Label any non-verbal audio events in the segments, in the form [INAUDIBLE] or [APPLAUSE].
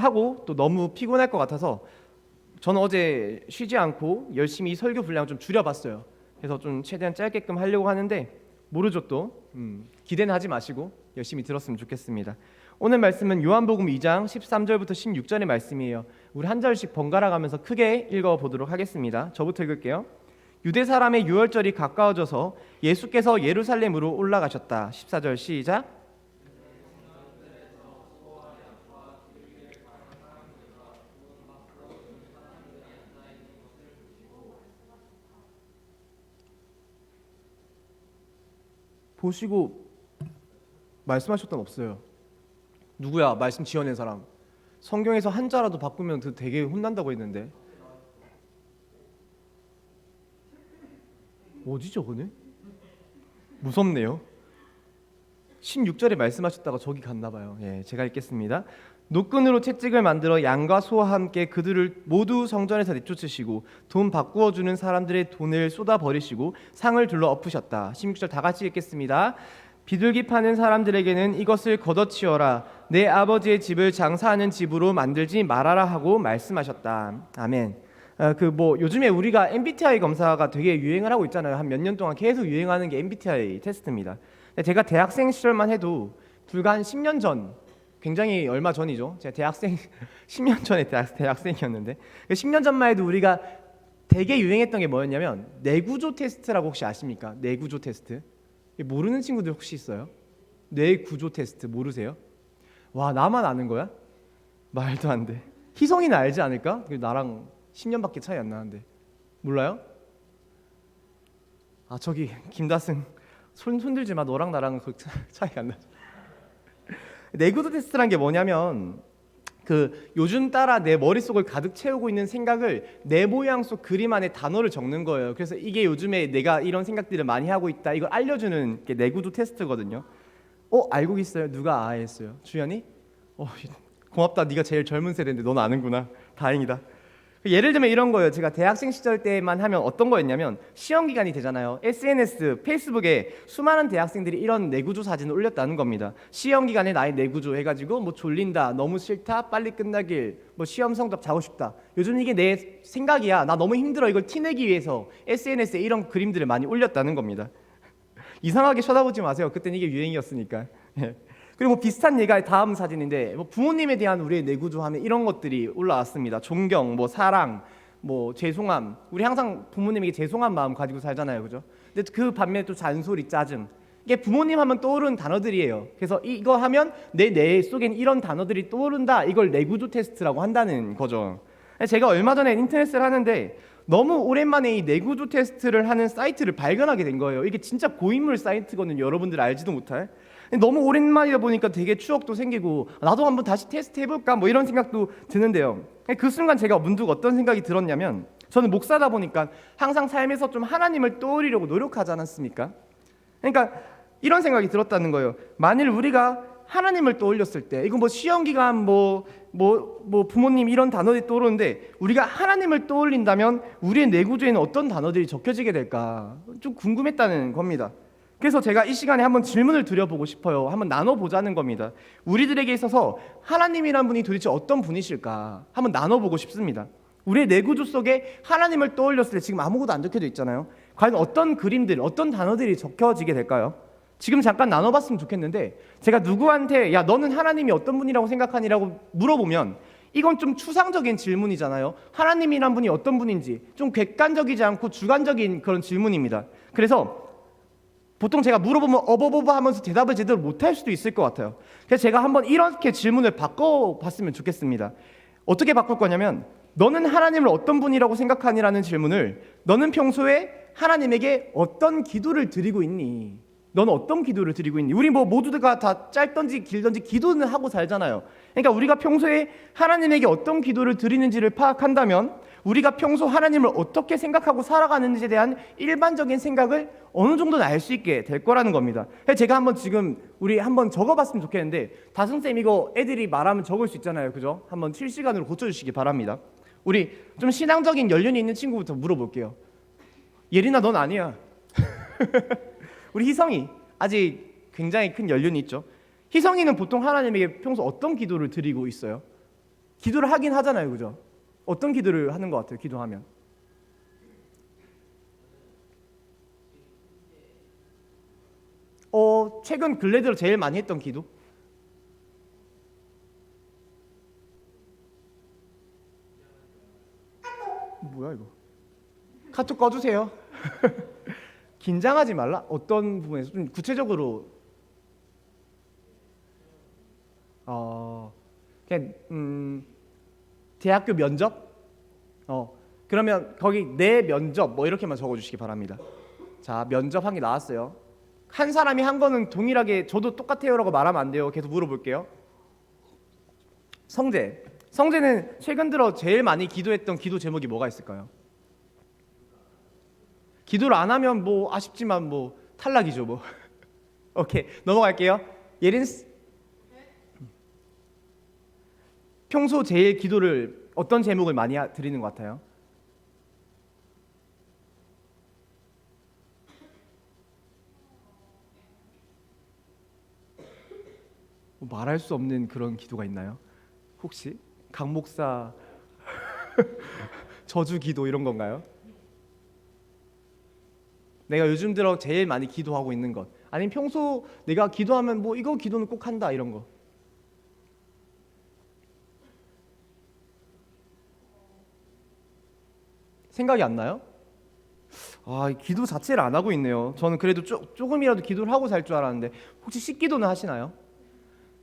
하고 또 너무 피곤할 것 같아서 저는 어제 쉬지 않고 열심히 설교 분량 좀 줄여봤어요. 그래서 좀 최대한 짧게끔 하려고 하는데 모르죠 또 음, 기대는 하지 마시고 열심히 들었으면 좋겠습니다. 오늘 말씀은 요한복음 2장 13절부터 16절의 말씀이에요. 우리 한 절씩 번갈아 가면서 크게 읽어 보도록 하겠습니다. 저부터 읽을게요. 유대 사람의 유월절이 가까워져서 예수께서 예루살렘으로 올라가셨다. 14절 시작. 보시고 말씀하셨던 없어요. 누구야? 말씀 지어낸 사람. 성경에서 한자라도 바꾸면 그 되게 혼난다고 했는데. 뭐지 저거는? 무섭네요. 16절에 말씀하셨다가 저기 갔나 봐요. 예, 제가 읽겠습니다. 노끈으로 채찍을 만들어 양과 소와 함께 그들을 모두 성전에서 내쫓으시고 돈 바꾸어 주는 사람들의 돈을 쏟아 버리시고 상을 둘러 엎으셨다. 16절 다 같이 읽겠습니다. 비둘기 파는 사람들에게는 이것을 걷어치워라. 내 아버지의 집을 장사하는 집으로 만들지 말아라 하고 말씀하셨다. 아멘. 그뭐 요즘에 우리가 MBTI 검사가 되게 유행을 하고 있잖아요. 한 몇 년 동안 계속 유행하는 게 MBTI 테스트입니다. 제가 대학생 시절만 해도 불과 한 10년 전 굉장히 얼마 전이죠. 제가 대학생 [LAUGHS] 10년 전에 대학, 대학생이었는데 10년 전만 해도 우리가 되게 유행했던 게 뭐였냐면 뇌구조 테스트라고 혹시 아십니까? 뇌구조 테스트. 모르는 친구들 혹시 있어요? 뇌구조 테스트 모르세요? 와 나만 아는 거야? 말도 안 돼. 희성이는 알지 않을까? 나랑 10년밖에 차이 안 나는데 몰라요? 아 저기 김다승 손 손들지 마 너랑 나랑 그 [LAUGHS] 차이가 안 나. 내구도 테스트란 게 뭐냐면 그 요즘 따라 내 머릿속을 가득 채우고 있는 생각을 내 모양 속 그림 안에 단어를 적는 거예요. 그래서 이게 요즘에 내가 이런 생각들을 많이 하고 있다. 이걸 알려주는 게 내구도 테스트거든요. 어 알고 있어요? 누가 아 했어요? 주연이? 어 고맙다. 네가 제일 젊은 세대인데 넌 아는구나. 다행이다. 예를 들면 이런 거예요. 제가 대학생 시절 때만 하면 어떤 거였냐면 시험 기간이 되잖아요. SNS, 페이스북에 수많은 대학생들이 이런 내구조 사진을 올렸다는 겁니다. 시험 기간에 나의 내구조 해가지고 뭐 졸린다, 너무 싫다, 빨리 끝나길, 뭐 시험 성적 자고 싶다. 요즘 이게 내 생각이야. 나 너무 힘들어. 이걸 티내기 위해서 SNS에 이런 그림들을 많이 올렸다는 겁니다. [LAUGHS] 이상하게 쳐다보지 마세요. 그땐 이게 유행이었으니까. 예. 그리고 뭐 비슷한 예가 다음 사진인데 뭐 부모님에 대한 우리의 내구조 하면 이런 것들이 올라왔습니다. 존경, 뭐 사랑, 뭐 죄송함. 우리 항상 부모님에게 죄송한 마음 가지고 살잖아요, 그죠? 근데 그 반면에 또 잔소리, 짜증. 이게 부모님 하면 떠오르는 단어들이에요. 그래서 이거 하면 내 뇌 속엔 이런 단어들이 떠오른다. 이걸 내구조 테스트라고 한다는 거죠. 제가 얼마 전에 인터넷을 하는데 너무 오랜만에 이 내구조 테스트를 하는 사이트를 발견하게 된 거예요. 이게 진짜 고인물 사이트거든요. 여러분들 알지도 못할. 너무 오랜만이다 보니까 되게 추억도 생기고 나도 한번 다시 테스트 해볼까 뭐 이런 생각도 드는데요. 그 순간 제가 문득 어떤 생각이 들었냐면 저는 목사다 보니까 항상 삶에서 좀 하나님을 떠올리려고 노력하지 않았습니까? 그러니까 이런 생각이 들었다는 거예요. 만일 우리가 하나님을 떠올렸을 때 이거 뭐 시험 기간 뭐 뭐, 뭐 부모님 이런 단어들이 떠오르는데 우리가 하나님을 떠올린다면 우리의 내구조에는 어떤 단어들이 적혀지게 될까 좀 궁금했다는 겁니다. 그래서 제가 이 시간에 한번 질문을 드려보고 싶어요. 한번 나눠보자는 겁니다. 우리들에게 있어서 하나님이란 분이 도대체 어떤 분이실까? 한번 나눠보고 싶습니다. 우리의 내구조 속에 하나님을 떠올렸을 때 지금 아무것도 안 적혀져 있잖아요. 과연 어떤 그림들, 어떤 단어들이 적혀지게 될까요? 지금 잠깐 나눠봤으면 좋겠는데 제가 누구한테 야 너는 하나님이 어떤 분이라고 생각하니라고 물어보면 이건 좀 추상적인 질문이잖아요. 하나님이란 분이 어떤 분인지 좀 객관적이지 않고 주관적인 그런 질문입니다. 그래서 보통 제가 물어보면 어버버버 하면서 대답을 제대로 못할 수도 있을 것 같아요. 그래서 제가 한번 이렇게 질문을 바꿔봤으면 좋겠습니다. 어떻게 바꿀 거냐면 너는 하나님을 어떤 분이라고 생각하니라는 질문을 너는 평소에 하나님에게 어떤 기도를 드리고 있니? 너는 어떤 기도를 드리고 있니? 우리 뭐 모두가 다 짧던지 길던지 기도는 하고 살잖아요. 그러니까 우리가 평소에 하나님에게 어떤 기도를 드리는지를 파악한다면 우리가 평소 하나님을 어떻게 생각하고 살아가는지에 대한 일반적인 생각을 어느 정도는 알 수 있게 될 거라는 겁니다. 제가 한번 지금 우리 한번 적어봤으면 좋겠는데 다승쌤 이거 애들이 말하면 적을 수 있잖아요. 그죠? 한번 실시간으로 고쳐주시기 바랍니다. 우리 좀 신앙적인 연륜이 있는 친구부터 물어볼게요. 예린아 넌 아니야. [LAUGHS] 우리 희성이 아직 굉장히 큰 연륜이 있죠. 희성이는 보통 하나님에게 평소 어떤 기도를 드리고 있어요? 기도를 하긴 하잖아요, 그죠? 어떤 기도를 하는 것 같아요, 기도하면? 어, 최근 근래 들어 제일 많이 했던 기도? 뭐야 이거? 카톡 꺼주세요. [LAUGHS] 긴장하지 말라. 어떤 부분에서 좀 구체적으로 어 그냥 음 대학교 면접 어 그러면 거기 내 면접 뭐 이렇게만 적어주시기 바랍니다. 자 면접 한 게 나왔어요. 한 사람이 한 거는 동일하게 저도 똑같아요라고 말하면 안 돼요. 계속 물어볼게요. 성재 성재는 최근 들어 제일 많이 기도했던 기도 제목이 뭐가 있을까요? 기도를 안 하면 뭐 아쉽지만 뭐 탈락이죠 뭐. [LAUGHS] 오케이 넘어갈게요. 예린 스- 평소 제일 기도를 어떤 제목을 많이 하- 드리는 것 같아요? 뭐 말할 수 없는 그런 기도가 있나요? 혹시 강 목사 [LAUGHS] 저주 기도 이런 건가요? 내가 요즘 들어 제일 많이 기도하고 있는 것 아니면 평소 내가 기도하면 뭐 이거 기도는 꼭 한다 이런 거 생각이 안 나요? 아, 이 기도 자체를 안 하고 있네요. 저는 그래도 쪼, 조금이라도 기도를 하고 살 줄 알았는데 혹시 식기도는 하시나요?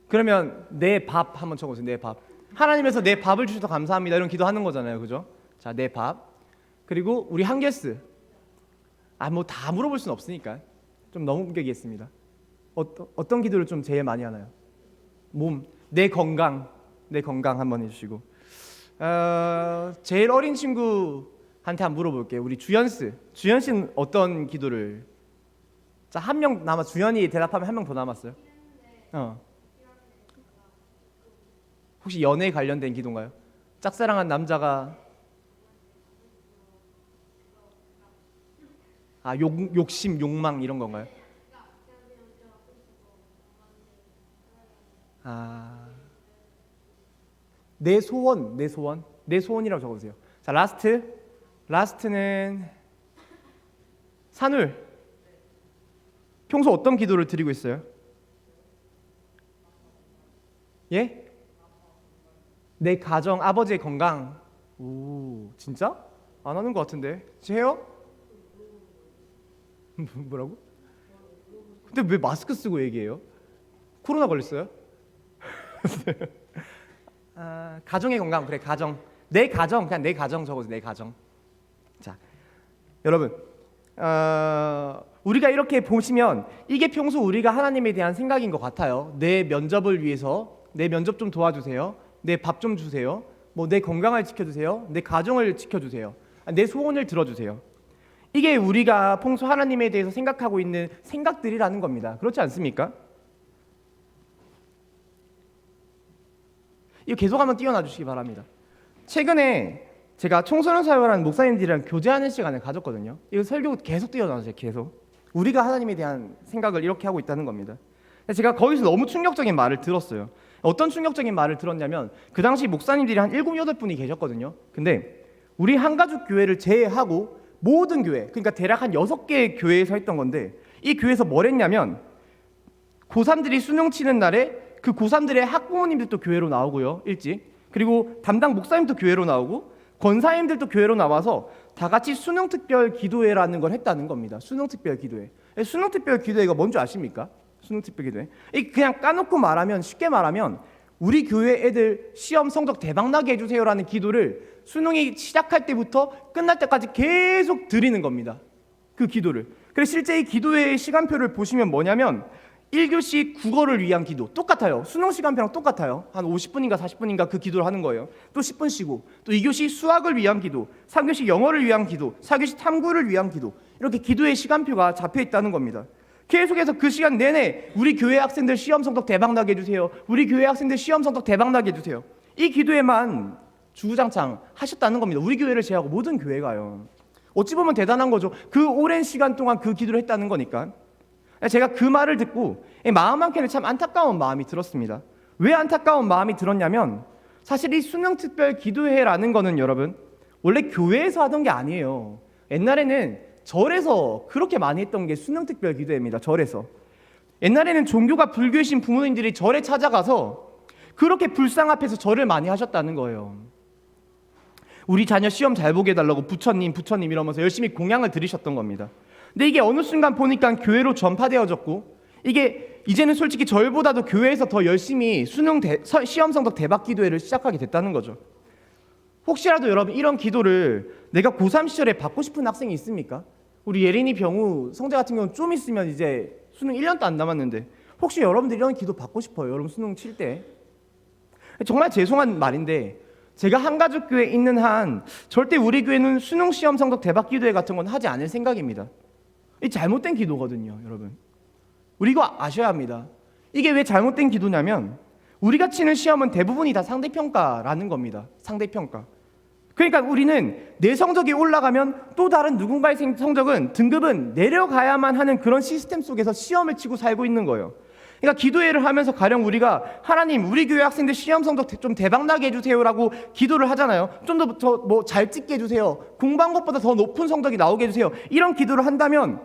그러면 내 밥 한번 적어주세요. 내 밥. 하나님에서 내 밥을 주셔서 감사합니다. 이런 기도하는 거잖아요. 그죠? 자, 내 밥. 그리고 우리 한결스. 아, 뭐 다 물어볼 수는 없으니까. 좀 넘기겠습니다. 어떤 어떤 기도를 좀 제일 많이 하나요? 몸, 내 건강, 내 건강 한번 해주시고. 어, 제일 어린 친구 한테 한번 물어볼게요. 우리 주연스. 주연 씨는 어떤 기도를? 자, 한 명 남아. 주연이 대답하면 한 명 더 남았어요. 어. 혹시 연애 관련된 기도인가요? 짝사랑한 남자가 아 욕, 욕심, 욕망 이런 건가요? 아, 내 소원, 내 소원, 내 소원이라고 적어 주세요. 자, 라스트, 라스트는 산울. 평소 어떤 기도를 드리고 있어요? 예? 내 가정, 아버지의 건강. 오, 진짜? 안 하는 것 같은데. 지 해요? [LAUGHS] 뭐라고? 근데 왜 마스크 쓰고 얘기해요? 코로나 걸렸어요? [LAUGHS] 아, 가정의 건강 그래 가정 내 가정 그냥 내 가정 적어서 내 가정 자 여러분 어, 우리가 이렇게 보시면 이게 평소 우리가 하나님에 대한 생각인 것 같아요. 내 면접을 위해서 내 면접 좀 도와주세요. 내 밥 좀 주세요. 뭐 내 건강을 지켜주세요. 내 가정을 지켜주세요. 아, 내 소원을 들어주세요. 이게 우리가 평소 하나님에 대해서 생각하고 있는 생각들이라는 겁니다. 그렇지 않습니까? 이거 계속 한번 띄워놔 주시기 바랍니다. 최근에 제가 청소년 사회라는 목사님들이랑 교제하는 시간을 가졌거든요. 이거 설교 계속 띄워놔주세요. 계속. 우리가 하나님에 대한 생각을 이렇게 하고 있다는 겁니다. 제가 거기서 너무 충격적인 말을 들었어요. 어떤 충격적인 말을 들었냐면 그 당시 목사님들이 한 일곱 여덟 분이 계셨거든요. 근데 우리 한가죽 교회를 제외하고 모든 교회, 그러니까 대략 한 여섯 개의 교회에서 했던 건데 이 교회에서 뭘 했냐면 고3들이 수능 치는 날에 그 고3들의 학부모님들도 교회로 나오고요. 일찍. 그리고 담당 목사님도 교회로 나오고 권사님들도 교회로 나와서 다 같이 수능 특별 기도회라는 걸 했다는 겁니다. 수능 특별 기도회. 수능 특별 기도회가 뭔지 아십니까? 수능 특별 기도회. 이 그냥 까놓고 말하면 쉽게 말하면 우리 교회 애들 시험 성적 대박 나게 해주세요라는 기도를 수능이 시작할 때부터 끝날 때까지 계속 드리는 겁니다. 그 기도를. 그래서 실제 이 기도회의 시간표를 보시면 뭐냐면 1교시 국어를 위한 기도 똑같아요. 수능 시간표랑 똑같아요. 한 50분인가 40분인가 그 기도를 하는 거예요. 또 10분 쉬고 또 2교시 수학을 위한 기도, 3교시 영어를 위한 기도, 4교시 탐구를 위한 기도 이렇게 기도의 시간표가 잡혀 있다는 겁니다. 계속해서 그 시간 내내 우리 교회 학생들 시험 성적 대박 나게 해 주세요. 우리 교회 학생들 시험 성적 대박 나게 해 주세요. 이 기도에만 주구장창 하셨다는 겁니다. 우리 교회를 제외하고 모든 교회가요. 어찌 보면 대단한 거죠. 그 오랜 시간 동안 그 기도를 했다는 거니까. 제가 그 말을 듣고 마음 한켠에 참 안타까운 마음이 들었습니다. 왜 안타까운 마음이 들었냐면 사실 이 수능 특별 기도회라는 거는 여러분 원래 교회에서 하던 게 아니에요. 옛날에는 절에서 그렇게 많이 했던 게 수능 특별 기도회입니다. 절에서. 옛날에는 종교가 불교이신 부모님들이 절에 찾아가서 그렇게 불상 앞에서 절을 많이 하셨다는 거예요. 우리 자녀 시험 잘 보게 해달라고 부처님, 부처님 이러면서 열심히 공양을 드리셨던 겁니다. 근데 이게 어느 순간 보니까 교회로 전파되어졌고 이게 이제는 솔직히 절보다도 교회에서 더 열심히 수능 대, 서- 시험 성적 대박 기도회를 시작하게 됐다는 거죠. 혹시라도 여러분 이런 기도를 내가 고3 시절에 받고 싶은 학생이 있습니까? 우리 예린이 병우 성재 같은 경우는 좀 있으면 이제 수능 1년도 안 남았는데 혹시 여러분들 이런 기도 받고 싶어요? 여러분 수능 칠 때? 정말 죄송한 말인데 제가 한가족 교회에 있는 한 절대 우리 교회는 수능 시험 성적 대박 기도회 같은 건 하지 않을 생각입니다. 이 잘못된 기도거든요, 여러분. 우리 이거 아셔야 합니다. 이게 왜 잘못된 기도냐면 우리가 치는 시험은 대부분이 다 상대평가라는 겁니다. 상대평가. 그러니까 우리는 내 성적이 올라가면 또 다른 누군가의 생- 성적은 등급은 내려가야만 하는 그런 시스템 속에서 시험을 치고 살고 있는 거예요. 그러니까 기도회를 하면서 가령 우리가 하나님 우리 교회 학생들 시험 성적 대- 좀 대박 나게 해주세요라고 기도를 하잖아요. 좀더뭐잘 찍게 해주세요. 공부한 것보다 더 높은 성적이 나오게 해주세요. 이런 기도를 한다면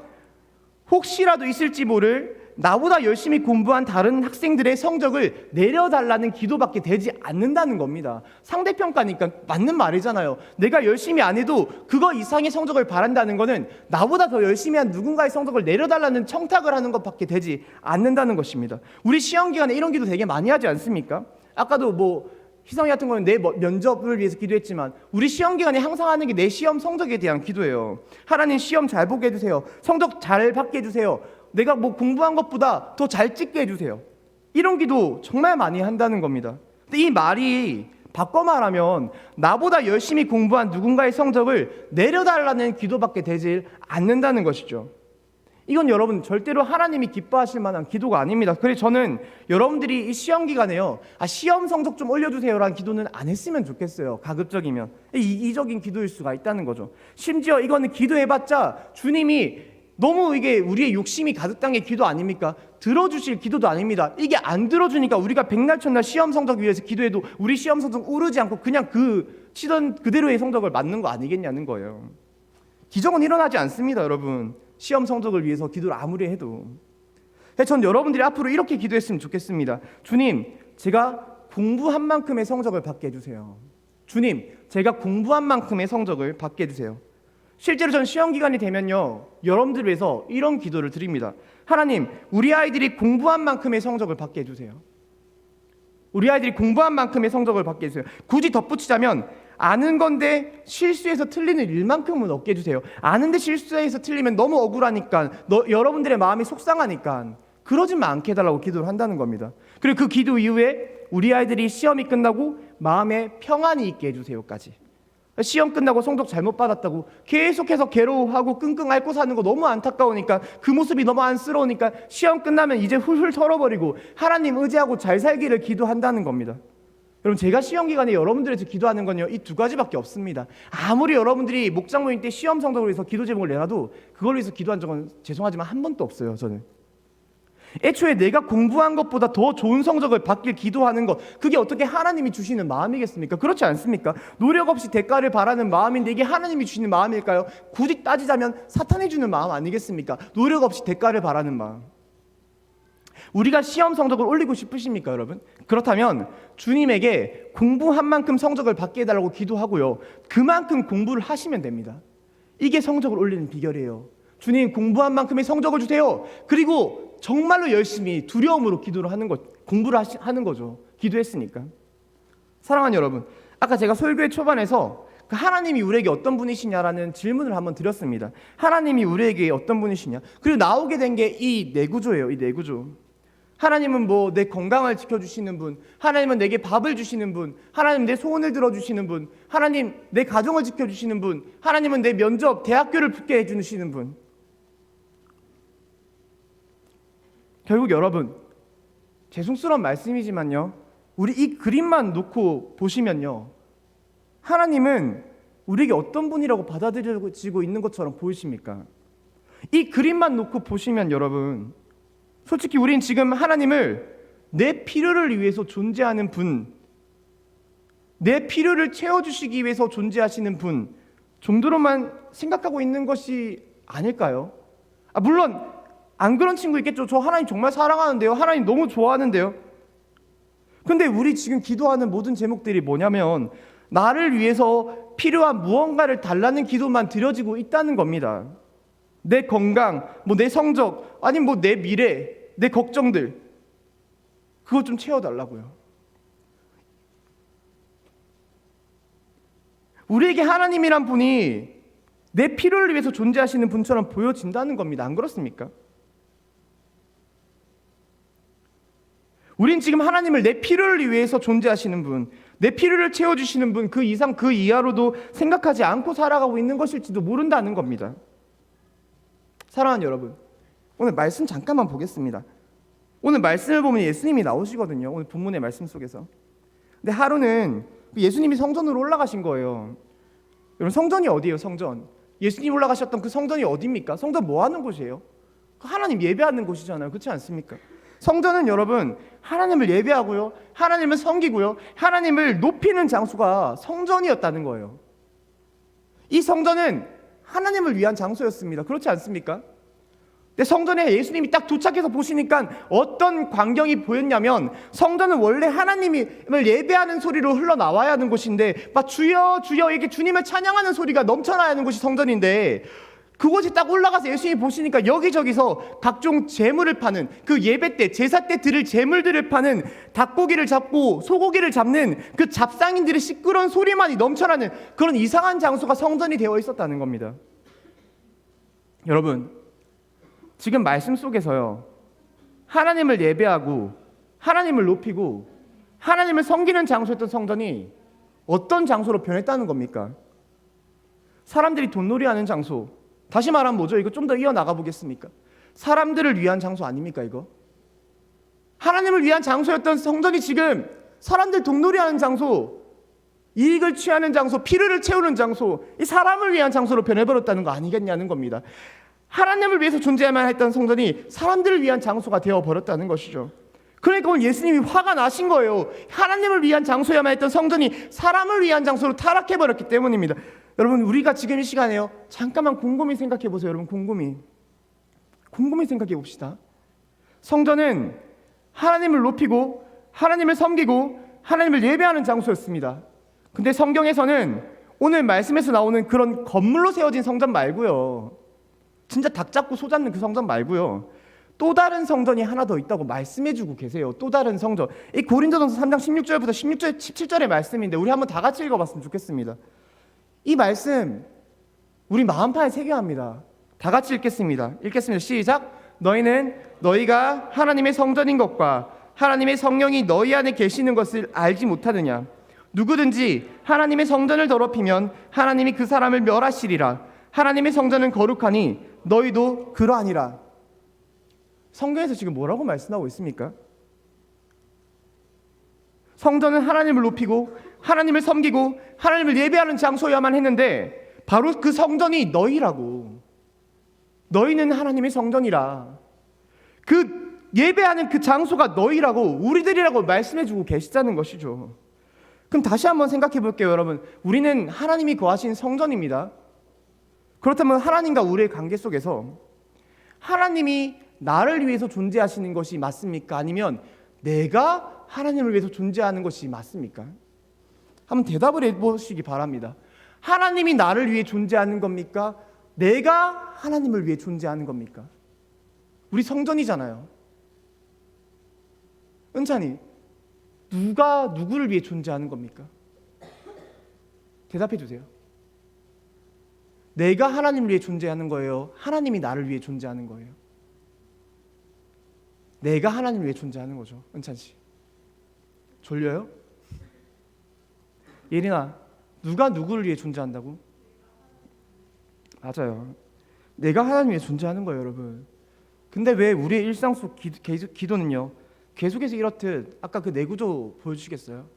혹시라도 있을지 모를 나보다 열심히 공부한 다른 학생들의 성적을 내려달라는 기도밖에 되지 않는다는 겁니다. 상대평가니까 맞는 말이잖아요. 내가 열심히 안 해도 그거 이상의 성적을 바란다는 거는 나보다 더 열심히 한 누군가의 성적을 내려달라는 청탁을 하는 것밖에 되지 않는다는 것입니다. 우리 시험 기간에 이런 기도 되게 많이 하지 않습니까? 아까도 뭐 희성이 같은 거는 내 뭐- 면접을 위해서 기도했지만 우리 시험 기간에 항상 하는 게 내 시험 성적에 대한 기도예요. 하나님 시험 잘 보게 해주세요. 성적 잘 받게 해주세요. 내가 뭐 공부한 것보다 더 잘 찍게 해주세요. 이런 기도 정말 많이 한다는 겁니다. 근데 이 말이 바꿔 말하면 나보다 열심히 공부한 누군가의 성적을 내려달라는 기도밖에 되질 않는다는 것이죠. 이건 여러분 절대로 하나님이 기뻐하실 만한 기도가 아닙니다. 그래서 저는 여러분들이 이 시험 기간에요. 아, 시험 성적 좀 올려주세요라는 기도는 안 했으면 좋겠어요. 가급적이면 이기적인 기도일 수가 있다는 거죠. 심지어 이거는 기도해봤자 주님이 너무 이게 우리의 욕심이 가득 게 기도 아닙니까? 들어주실 기도도 아닙니다. 이게 안 들어주니까 우리가 백날 첫날 시험 성적 위해서 기도해도 우리 시험 성적 오르지 않고 그냥 그 치던 그대로의 성적을 맞는 거 아니겠냐는 거예요. 기적은 일어나지 않습니다, 여러분. 시험 성적을 위해서 기도를 아무리 해도. 그래서 전 여러분들이 앞으로 이렇게 기도했으면 좋겠습니다. 주님, 제가 공부한 만큼의 성적을 받게 해주세요. 주님, 제가 공부한 만큼의 성적을 받게 해주세요. 실제로 전 시험 기간이 되면요, 여러분들 위해서 이런 기도를 드립니다. 하나님, 우리 아이들이 공부한 만큼의 성적을 받게 해 주세요. 우리 아이들이 공부한 만큼의 성적을 받게 해주세요. 굳이 덧붙이자면 아는 건데 실수해서 틀리는 일만큼은 얻게 해주세요. 아는데 실수해서 틀리면 너무 억울하니까 너, 여러분들의 마음이 속상하니까 그러지만 않게 해달라고 기도를 한다는 겁니다. 그리고 그 기도 이후에 우리 아이들이 시험이 끝나고 마음에 평안이 있게 해주세요까지. 시험 끝나고 성적 잘못 받았다고 계속해서 괴로워하고 끙끙 앓고 사는 거 너무 안타까우니까 그 모습이 너무 안쓰러우니까 시험 끝나면 이제 훌훌 털어버리고 하나님 의지하고 잘 살기를 기도한다는 겁니다. 여러분 제가 시험 기간에 여러분들에서 기도하는 건요 이 두 가지밖에 없습니다. 아무리 여러분들이 목장 모임 때 시험 성적을 위해서 기도 제목을 내놔도 그걸 위해서 기도한 적은 죄송하지만 한 번도 없어요 저는. 애초에 내가 공부한 것보다 더 좋은 성적을 받길 기도하는 것 그게 어떻게 하나님이 주시는 마음이겠습니까? 그렇지 않습니까? 노력 없이 대가를 바라는 마음인데 이게 하나님이 주시는 마음일까요? 굳이 따지자면 사탄이 주는 마음 아니겠습니까? 노력 없이 대가를 바라는 마음. 우리가 시험 성적을 올리고 싶으십니까, 여러분? 그렇다면 주님에게 공부한 만큼 성적을 받게 해달라고 기도하고요. 그만큼 공부를 하시면 됩니다. 이게 성적을 올리는 비결이에요. 주님 공부한 만큼의 성적을 주세요. 그리고 정말로 열심히 두려움으로 기도를 하는 것, 공부를 하시, 하는 거죠. 기도했으니까. 사랑하는 여러분, 아까 제가 설교의 초반에서 그 하나님이 우리에게 어떤 분이시냐라는 질문을 한번 드렸습니다. 하나님이 우리에게 어떤 분이시냐? 그리고 나오게 된 게 이 내구조예요. 이 내구조. 하나님은 뭐 내 건강을 지켜주시는 분, 하나님은 내게 밥을 주시는 분, 하나님 내 소원을 들어주시는 분, 하나님 내 가정을 지켜주시는 분, 하나님은 내 면접, 대학교를 붙게 해주시는 분. 결국 여러분 죄송스러운 말씀이지만요. 우리 이 그림만 놓고 보시면요. 하나님은 우리에게 어떤 분이라고 받아들여지고 있는 것처럼 보이십니까? 이 그림만 놓고 보시면 여러분 솔직히 우린 지금 하나님을 내 필요를 위해서 존재하는 분 내 필요를 채워주시기 위해서 존재하시는 분 정도로만 생각하고 있는 것이 아닐까요? 아, 물론 안 그런 친구 있겠죠. 저 하나님 정말 사랑하는데요. 하나님 너무 좋아하는데요. 근데 우리 지금 기도하는 모든 제목들이 뭐냐면 나를 위해서 필요한 무언가를 달라는 기도만 드려지고 있다는 겁니다. 내 건강, 뭐 내 성적, 아니면 뭐내 미래, 내 걱정들 그것 좀 채워달라고요. 우리에게 하나님이란 분이 내 필요를 위해서 존재하시는 분처럼 보여진다는 겁니다. 안 그렇습니까? 우린 지금 하나님을 내 필요를 위해서 존재하시는 분, 내 필요를 채워주시는 분, 그 이상 그 이하로도 생각하지 않고 살아가고 있는 것일지도 모른다는 겁니다. 사랑하는 여러분, 오늘 말씀 잠깐만 보겠습니다. 오늘 말씀을 보면 예수님이 나오시거든요. 오늘 본문의 말씀 속에서. 근데 하루는 그 예수님이 성전으로 올라가신 거예요. 여러분 성전이 어디예요? 성전. 예수님 올라가셨던 그 성전이 어디입니까? 성전 뭐 하는 곳이에요? 그 하나님 예배하는 곳이잖아요. 그렇지 않습니까? 성전은 여러분 하나님을 예배하고요. 하나님을 섬기고요. 하나님을 높이는 장소가 성전이었다는 거예요. 이 성전은 하나님을 위한 장소였습니다. 그렇지 않습니까? 근데 성전에 예수님이 딱 도착해서 보시니까 어떤 광경이 보였냐면 성전은 원래 하나님을 예배하는 소리로 흘러나와야 하는 곳인데 막 주여 주여 이렇게 주님을 찬양하는 소리가 넘쳐나야 하는 곳이 성전인데 그곳에 딱 올라가서 예수님이 보시니까 여기저기서 각종 재물을 파는 그 예배 때 제사 때 드릴 재물들을 파는 닭고기를 잡고 소고기를 잡는 그 잡상인들의 시끄러운 소리만이 넘쳐나는 그런 이상한 장소가 성전이 되어 있었다는 겁니다. 여러분 지금 말씀 속에서요. 하나님을 예배하고 하나님을 높이고 하나님을 섬기는 장소였던 성전이 어떤 장소로 변했다는 겁니까? 사람들이 돈놀이하는 장소. 다시 말하면 뭐죠? 이거 좀 더 이어 나가 보겠습니까? 사람들을 위한 장소 아닙니까, 이거? 하나님을 위한 장소였던 성전이 지금 사람들 돈놀이 하는 장소, 이익을 취하는 장소, 필요를 채우는 장소, 이 사람을 위한 장소로 변해버렸다는 거 아니겠냐는 겁니다. 하나님을 위해서 존재해야만 했던 성전이 사람들을 위한 장소가 되어 버렸다는 것이죠. 그러니까 오늘 예수님이 화가 나신 거예요. 하나님을 위한 장소야만 했던 성전이 사람을 위한 장소로 타락해 버렸기 때문입니다. 여러분 우리가 지금 이 시간에요. 잠깐만 곰곰이 생각해 보세요. 여러분 곰곰이. 곰곰이 생각해 봅시다. 성전은 하나님을 높이고 하나님을 섬기고 하나님을 예배하는 장소였습니다. 근데 성경에서는 오늘 말씀에서 나오는 그런 건물로 세워진 성전 말고요. 진짜 닭 잡고 소 잡는 그 성전 말고요. 또 다른 성전이 하나 더 있다고 말씀해 주고 계세요. 또 다른 성전. 이 고린도전서 3장 16절부터 16절 17절의 말씀인데 우리 한번 다 같이 읽어 봤으면 좋겠습니다. 이 말씀 우리 마음판에 새겨야 합니다. 다 같이 읽겠습니다. 읽겠습니다. 시작. 너희는 너희가 하나님의 성전인 것과 하나님의 성령이 너희 안에 계시는 것을 알지 못하느냐? 누구든지 하나님의 성전을 더럽히면 하나님이 그 사람을 멸하시리라. 하나님의 성전은 거룩하니 너희도 그러하니라. 성경에서 지금 뭐라고 말씀하고 있습니까? 성전은 하나님을 높이고 하나님을 섬기고 하나님을 예배하는 장소여야만 했는데 바로 그 성전이 너희라고. 너희는 하나님의 성전이라. 그 예배하는 그 장소가 너희라고 우리들이라고 말씀해 주고 계시다는 것이죠. 그럼 다시 한번 생각해 볼게요, 여러분. 우리는 하나님이 거하신 성전입니다. 그렇다면 하나님과 우리의 관계 속에서 하나님이 나를 위해서 존재하시는 것이 맞습니까? 아니면 내가 하나님을 위해서 존재하는 것이 맞습니까? 한번 대답을 해보시기 바랍니다. 하나님이 나를 위해 존재하는 겁니까? 내가 하나님을 위해 존재하는 겁니까? 우리 성전이잖아요. 은찬이, 누가 누구를 위해 존재하는 겁니까? 대답해 주세요. 내가 하나님을 위해 존재하는 거예요. 하나님이 나를 위해 존재하는 거예요. 내가 하나님을 위해 존재하는 거죠. 은찬 씨. 졸려요? 예린아, 누가 누구를 위해 존재한다고? 맞아요. 내가 하나님 위해 존재하는 거예요, 여러분. 근데 왜 우리의 일상 속 기, 기도 는요? 계속해서 이렇듯 아까 그 내구조 보여주시겠어요?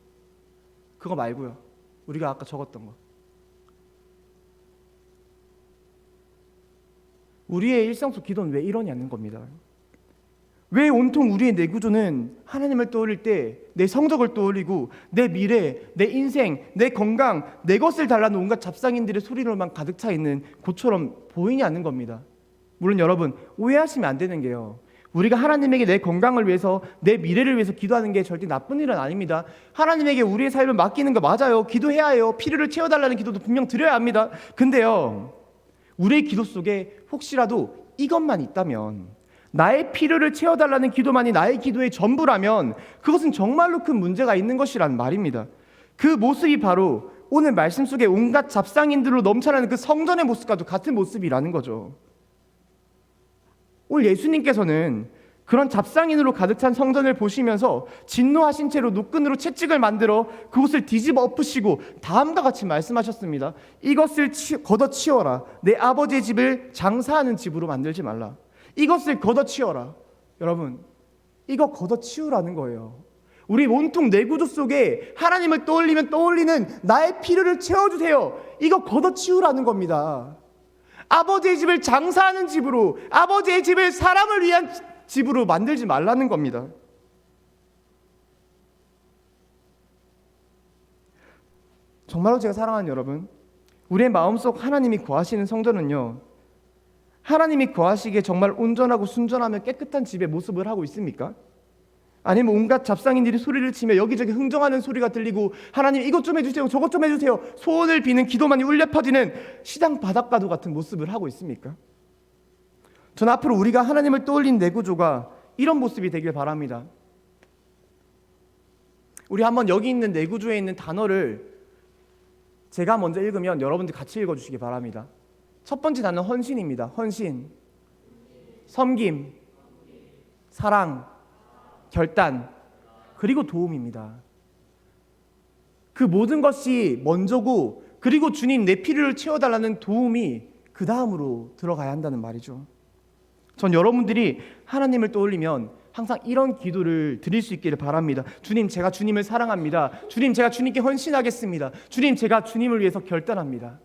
그거 말고요. 우리가 아까 적었던 거. 우리의 일상 속 기도는 왜 이러냐는 겁니다. 왜 온통 우리의 내 구조는 하나님을 떠올릴 때 내 성적을 떠올리고 내 미래, 내 인생, 내 건강, 내 것을 달라는 온갖 잡상인들의 소리로만 가득 차 있는 곳처럼 보이지 않는 겁니다. 물론 여러분 오해하시면 안 되는 게요. 우리가 하나님에게 내 건강을 위해서 내 미래를 위해서 기도하는 게 절대 나쁜 일은 아닙니다. 하나님에게 우리의 삶을 맡기는 거 맞아요. 기도해야 해요. 필요를 채워달라는 기도도 분명 드려야 합니다. 근데요, 우리의 기도 속에 혹시라도 이것만 있다면 나의 필요를 채워달라는 기도만이 나의 기도의 전부라면 그것은 정말로 큰 문제가 있는 것이란 말입니다. 그 모습이 바로 오늘 말씀 속에 온갖 잡상인들로 넘쳐나는 그 성전의 모습과도 같은 모습이라는 거죠. 오늘 예수님께서는 그런 잡상인으로 가득 찬 성전을 보시면서 진노하신 채로 노끈으로 채찍을 만들어 그곳을 뒤집어 엎으시고 다음과 같이 말씀하셨습니다. 이것을 치, 걷어치워라. 내 아버지의 집을 장사하는 집으로 만들지 말라. 이것을 걷어치워라. 여러분, 이거 걷어치우라는 거예요. 우리 온통 내구조 속에 하나님을 떠올리면 떠올리는 나의 필요를 채워주세요. 이거 걷어치우라는 겁니다. 아버지의 집을 장사하는 집으로, 아버지의 집을 사람을 위한 집으로 만들지 말라는 겁니다. 정말로 제가 사랑하는 여러분, 우리의 마음속 하나님이 거하시는 성전은요, 하나님이 거하시기에 정말 온전하고 순전하며 깨끗한 집의 모습을 하고 있습니까? 아니면 온갖 잡상인들이 소리를 치며 여기저기 흥정하는 소리가 들리고 하나님 이것 좀 해주세요 저것 좀 해주세요 소원을 비는 기도만이 울려 퍼지는 시장 바닷가도 같은 모습을 하고 있습니까? 전 앞으로 우리가 하나님을 떠올린 내구조가 이런 모습이 되길 바랍니다. 우리 한번 여기 있는 내구조에 있는 단어를 제가 먼저 읽으면 여러분들 같이 읽어주시기 바랍니다. 첫 번째 단어 헌신입니다. 헌신, 섬김, 사랑, 결단, 그리고 도움입니다. 그 모든 것이 먼저고 그리고 주님 내 필요를 채워달라는 도움이 그 다음으로 들어가야 한다는 말이죠. 전 여러분들이 하나님을 떠올리면 항상 이런 기도를 드릴 수 있기를 바랍니다. 주님, 제가 주님을 사랑합니다. 주님, 제가 주님께 헌신하겠습니다. 주님, 제가 주님을 위해서 결단합니다.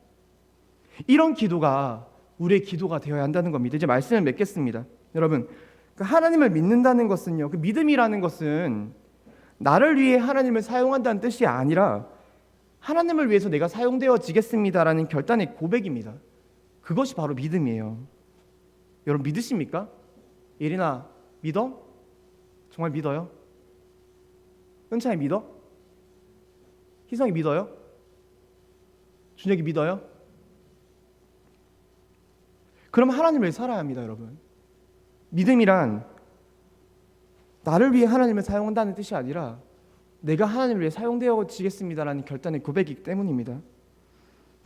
이런 기도가 우리의 기도가 되어야 한다는 겁니다. 이제 말씀을 맺겠습니다. 여러분, 그 하나님을 믿는다는 것은요, 그 믿음이라는 것은 나를 위해 하나님을 사용한다는 뜻이 아니라 하나님을 위해서 내가 사용되어지겠습니다라는 결단의 고백입니다. 그것이 바로 믿음이에요. 여러분 믿으십니까? 예린아 믿어? 정말 믿어요? 은찬이 믿어? 희성이 믿어요? 준혁이 믿어요? 그럼 하나님을 위해 살아야 합니다, 여러분. 믿음이란 나를 위해 하나님을 사용한다는 뜻이 아니라 내가 하나님을 위해 사용되어지겠습니다라는 결단의 고백이기 때문입니다.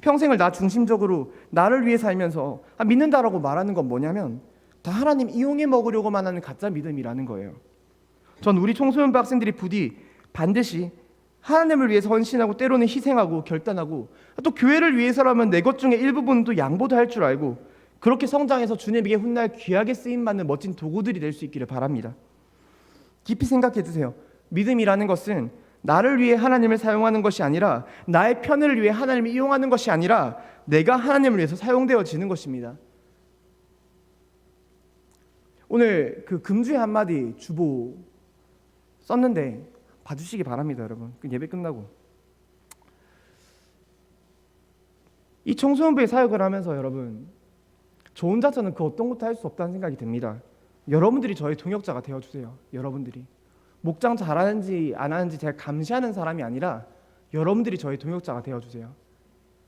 평생을 나 중심적으로 나를 위해 살면서 아, 믿는다라고 말하는 건 뭐냐면 다 하나님 이용해 먹으려고만 하는 가짜 믿음이라는 거예요. 전 우리 청소년부 학생들이 부디 반드시 하나님을 위해서 헌신하고 때로는 희생하고 결단하고 또 교회를 위해서라면 내 것 중에 일부분도 양보도 할 줄 알고 그렇게 성장해서 주님에게 훗날 귀하게 쓰임 받는 멋진 도구들이 될 수 있기를 바랍니다. 깊이 생각해 주세요. 믿음이라는 것은 나를 위해 하나님을 사용하는 것이 아니라 나의 편을 위해 하나님을 이용하는 것이 아니라 내가 하나님을 위해서 사용되어지는 것입니다. 오늘 그 금주의 한마디 주보 썼는데 봐주시기 바랍니다, 여러분. 그 예배 끝나고 이 청소년부의 사역을 하면서 여러분 저 혼자서는 그 어떤 것도 할 수 없다는 생각이 듭니다. 여러분들이 저의 동역자가 되어 주세요. 여러분들이 목장 잘하는지 안 하는지 제가 감시하는 사람이 아니라 여러분들이 저의 동역자가 되어 주세요.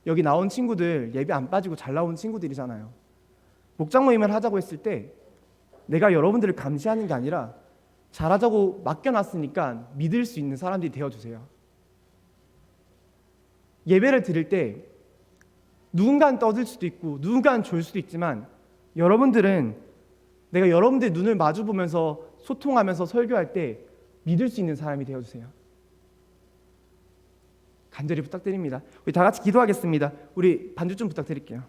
여기 나온 친구들 예배 안 빠지고 잘 나온 친구들이잖아요. 목장 모임을 하자고 했을 때 내가 여러분들을 감시하는 게 아니라 잘하자고 맡겨놨으니까 믿을 수 있는 사람들이 되어 주세요. 예배를 드릴 때 누군가는 떠들 수도 있고 누군가는 졸 수도 있지만 여러분들은 내가 여러분들 눈을 마주 보면서 소통하면서 설교할 때 믿을 수 있는 사람이 되어 주세요. 간절히 부탁드립니다. 우리 다 같이 기도하겠습니다. 우리 반주 좀 부탁드릴게요.